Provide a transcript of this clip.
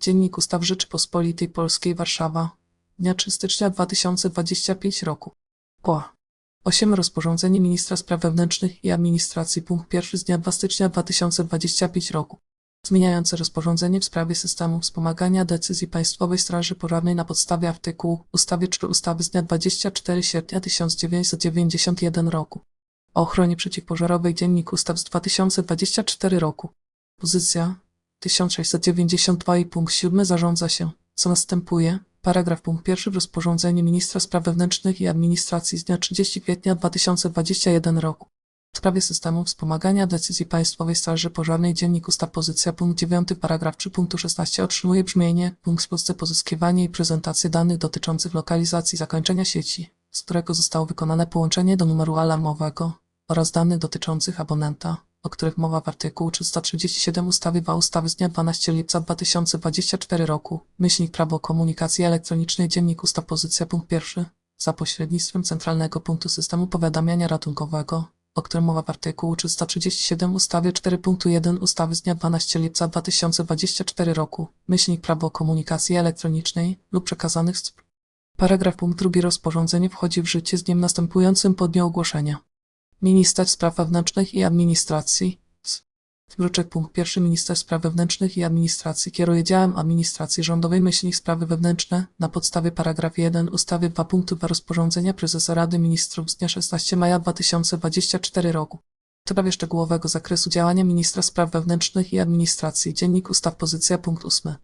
Dziennik Ustaw Rzeczypospolitej Polskiej Warszawa. Dnia 3 stycznia 2025 roku. Kła. 8. Rozporządzenie Ministra Spraw Wewnętrznych i Administracji punkt 1 z dnia 2 stycznia 2025 roku. Zmieniające rozporządzenie w sprawie systemu wspomagania decyzji Państwowej Straży Pożarnej na podstawie artykułu ustawy 3 ustawy z dnia 24 sierpnia 1991 roku. O ochronie przeciwpożarowej Dziennik Ustaw z 2024 roku. Pozycja 1692 i punkt 7 zarządza się, co następuje. Paragraf pierwszy w rozporządzeniu Ministra Spraw Wewnętrznych i Administracji z dnia 30 kwietnia 2021 roku. W sprawie systemu wspomagania decyzji Państwowej Straży Pożarnej Dziennik Ustaw Pozycja punkt 9 paragraf 3 punktu 16 otrzymuje brzmienie punkt Polsce pozyskiwanie i prezentację danych dotyczących lokalizacji zakończenia sieci, z którego zostało wykonane połączenie do numeru alarmowego oraz danych dotyczących abonenta, o których mowa w artykułu 337 ustawy 2 ustawy z dnia 12 lipca 2024 roku, myślnik prawo komunikacji elektronicznej Dziennik Ustaw Pozycja punkt pierwszy, za pośrednictwem Centralnego Punktu Systemu Powiadamiania Ratunkowego, o którym mowa w artykułu 337 ustawy 4.1 ustawy z dnia 12 lipca 2024 roku, myślnik prawo komunikacji elektronicznej lub przekazanych z... Paragraf punkt drugi. Rozporządzenie wchodzi w życie z dniem następującym po dniu ogłoszenia. Minister Spraw Wewnętrznych i Administracji. Punkt pierwszy Minister Spraw Wewnętrznych i Administracji kieruje działem administracji rządowej sprawy wewnętrzne na podstawie paragraf 1 ustawy 2 punktu 2 rozporządzenia prezesa Rady Ministrów z dnia 16 maja 2024 roku. W sprawie szczegółowego zakresu działania Ministra Spraw Wewnętrznych i Administracji Dziennik Ustaw Pozycja punkt 8.